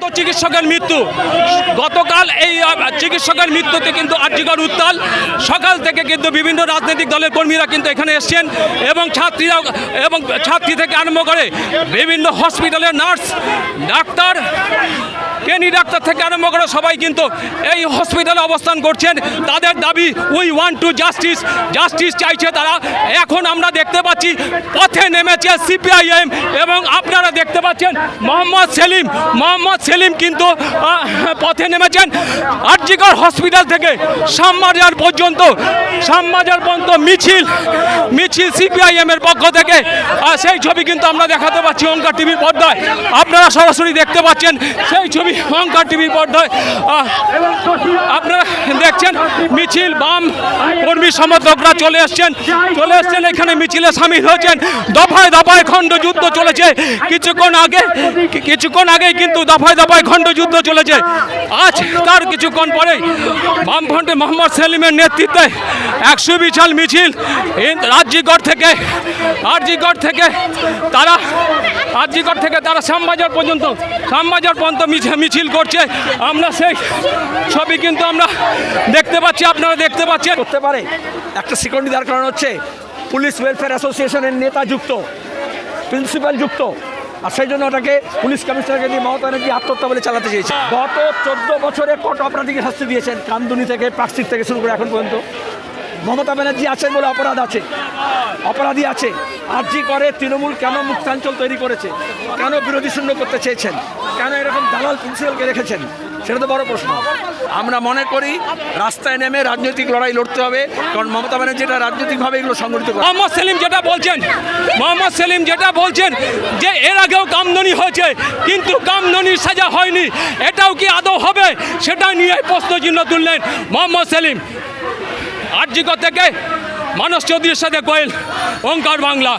চিকিৎসকের মৃত্যু। গতকাল এই চিকিৎসকের মৃত্যুতে কিন্তু আর্যিকর উত্তাল। সকাল থেকে কিন্তু বিভিন্ন রাজনৈতিক দলের কর্মীরা কিন্তু এখানে এসছেন এবং ছাত্রীরা এবং ছাত্রী থেকে আরম্ভ করে বিভিন্ন হসপিটালের নার্স, ডাক্তার কেনি ডাক্তার থেকে আরম্ভ করে সবাই কিন্তু এই হসপিটালে অবস্থান করছেন। তাদের দাবি we want justice justice চাইছে তারা। এখন আমরা দেখতে পাচ্ছি পথে নেমেছে সিপিআইএম এবং আপনারা দেখতে পাচ্ছেন মোহাম্মদ সেলিম। মোহাম্মদ সেলিম কিন্তু পথে নেমেছেন। আরজিকর হসপিটাল থেকে শ্যামবাজার পর্যন্ত শ্যামবাজার পর্যন্ত মিছিল মিছিল সিপিআইএম এর পক্ষ থেকে। সেই ছবি কিন্তু আমরা দেখাতে পাচ্ছি ওঙ্কার টিভির পর্দায়। আপনারা সরাসরি দেখতে পাচ্ছেন সেই ছবি। ওঙ্কার টিভির পর্দায় আপনারা দেখছেন মিছিল, বাম কর্মী সমর্থকরা চলে এসছেন। চলে এসছেন, এখানে মিছিলে সামিল হয়েছেন। দফায় দফায় খণ্ড যুদ্ধ চলেছে। কিছুক্ষণ আগে কিছুক্ষণ আগে কিন্তু দফায় দফায় খণ্ড যুদ্ধ চলেছে। আজ তার কিছুক্ষণ পরেই বামফ্রন্টে মোহাম্মদ সেলিমের নেতৃত্বে একশো বিশাল মিছিল রাজ্যগড় থেকে আরজিগড় থেকে তারা আরজিগড় থেকে তারা শ্যামবাজার পর্যন্ত শ্যামবাজার পর্যন্ত মিছিল- করছে। আমরা সেই ছবি কিন্তু আমরা দেখতে পাচ্ছি, আপনারা দেখতে পাচ্ছেন। করতে পারে, একটা সিকিউরিটি দাঁড় করানো হচ্ছে। পুলিশ ওয়েলফেয়ার অ্যাসোসিয়েশনের নেতা যুক্ত প্রিন্সিপাল যুক্ত। আর সেই জন্য ওটাকে পুলিশ কমিশনারকে দিয়ে মমতা ব্যানার্জি আত্মহত্যা বলে চালাতে চেয়েছে। গত চোদ্দ বছরে কত অপরাধীকে শাস্তি দিয়েছেন কামদুনি থেকে প্লাস্টিক থেকে শুরু করে এখন পর্যন্ত। মমতা ব্যানার্জি আছেন বলে অপরাধ আছে। অপরাধী আছে। আর জি করে তৃণমূল কেন মুক্তাঞ্চল তৈরি করেছে? কেন বিরোধী শূন্য করতে চেয়েছেন? কেন এরকম দালাল প্রিন্সিপালকে রেখেছেন? সেটা তো বড় প্রশ্ন। আমরা মনে করি রাস্তায় নেমে রাজনৈতিক লড়াই লড়তে হবে, কারণ মমতা ব্যানার্জি রাজনৈতিকভাবে এগুলো সংগঠিত করে। মোহাম্মদ সেলিম যেটা বলছেন, মোহাম্মদ সেলিম যেটা বলছেন যে এর আগেও কামদনি হয়েছে, কিন্তু কামদনির সাজা হয়নি। এটাও কি আদৌ হবে? সেটা নিয়ে প্রশ্ন চিহ্ন তুললেন মোহাম্মদ সেলিম। আরজিকর থেকে মানস চৌধুরীর সাথে কোয়েল ওঙ্কার বাংলা।